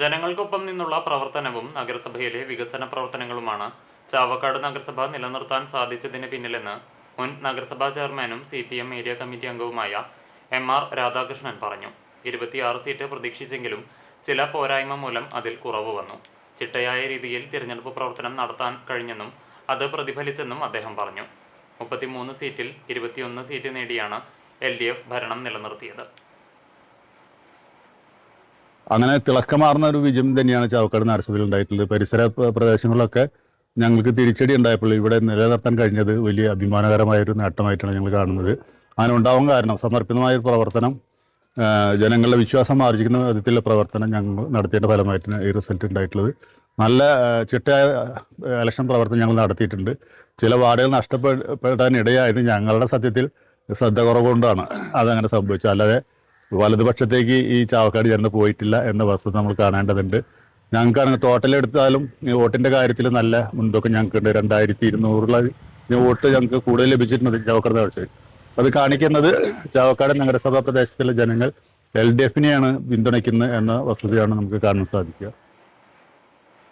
ജനങ്ങൾക്കൊപ്പം നിന്നുള്ള പ്രവർത്തനവും നഗരസഭയിലെ വികസന പ്രവർത്തനങ്ങളുമാണ് ചാവക്കാട് നഗരസഭ നിലനിർത്താൻ സാധിച്ചതിന് പിന്നിലെന്ന് മുൻ നഗരസഭാ ചെയർമാനും C P M area committee അംഗവുമായ എം ആർ രാധാകൃഷ്ണൻ പറഞ്ഞു. ഇരുപത്തിയാറ് സീറ്റ് പ്രതീക്ഷിച്ചെങ്കിലും ചില പോരായ്മ മൂലം അതിൽ കുറവ് വന്നു. ചിട്ടയായ രീതിയിൽ തിരഞ്ഞെടുപ്പ് പ്രവർത്തനം നടത്താൻ കഴിഞ്ഞെന്നും അത് പ്രതിഫലിച്ചെന്നും അദ്ദേഹം പറഞ്ഞു. മുപ്പത്തിമൂന്ന് സീറ്റിൽ ഇരുപത്തിയൊന്ന് സീറ്റ് നേടിയാണ് എൽ ഡി എഫ് ഭരണം നിലനിർത്തിയത്. അങ്ങനെ തിളക്കമാർന്ന ഒരു വിജയം തന്നെയാണ് ചാവക്കാട് നഗരസഭയിൽ ഉണ്ടായിട്ടുള്ളത്. പരിസര പ്ര- പ്രദേശങ്ങളിലൊക്കെ ഞങ്ങൾക്ക് തിരിച്ചടി ഉണ്ടായപ്പോൾ ഇവിടെ നിലനിർത്താൻ കഴിഞ്ഞത് വലിയ അഭിമാനകരമായ ഒരു നേട്ടമായിട്ടാണ് ഞങ്ങൾ കാണുന്നത്. അങ്ങനെ ഉണ്ടാവാൻ കാരണം സമർപ്പിതമായ ഒരു പ്രവർത്തനം ജനങ്ങളുടെ വിശ്വാസം ആർജിക്കുന്ന വിധത്തിലുള്ള പ്രവർത്തനം ഞങ്ങൾ നടത്തിയതിന്റെ ഫലമായിട്ടാണ് ഈ റിസൾട്ട് ഉണ്ടായിട്ടുള്ളത്. നല്ല ചിട്ടയായ ഇലക്ഷൻ പ്രവർത്തനം ഞങ്ങൾ നടത്തിയിട്ടുണ്ട്. ചില വാർഡുകൾ നഷ്ടപ്പെടാൻ ഇടയായത് ഞങ്ങളുടെ സത്യത്തിൽ ശ്രദ്ധ കുറവുകൊണ്ടാണ് അതങ്ങനെ സംഭവിച്ചത്. അല്ലാതെ വലതുപക്ഷത്തേക്ക് ഈ ചാവക്കാട് ചേർന്ന് പോയിട്ടില്ല എന്ന വസ്തുത നമ്മൾ കാണേണ്ടതുണ്ട്. ഞങ്ങൾക്കാണെങ്കിൽ ഈ വോട്ടിന്റെ കാര്യത്തിൽ നല്ല മുൻതൂക്കം ഞങ്ങൾക്കുണ്ട്. രണ്ടായിരത്തി ഇരുന്നൂറുള്ള വോട്ട് ഞങ്ങൾക്ക് കൂടുതൽ ലഭിച്ചിട്ടുണ്ട് ചാവക്കാട് കാഴ്ച അത് കാണിക്കുന്നത് ചാവക്കാട് നഗരസഭാ പ്രദേശത്തിലെ ജനങ്ങൾ എൽ ഡി എഫിനെയാണ് പിന്തുണയ്ക്കുന്നത് എന്ന വസ്തുതയാണ് നമുക്ക് കാണാൻ സാധിക്കുക.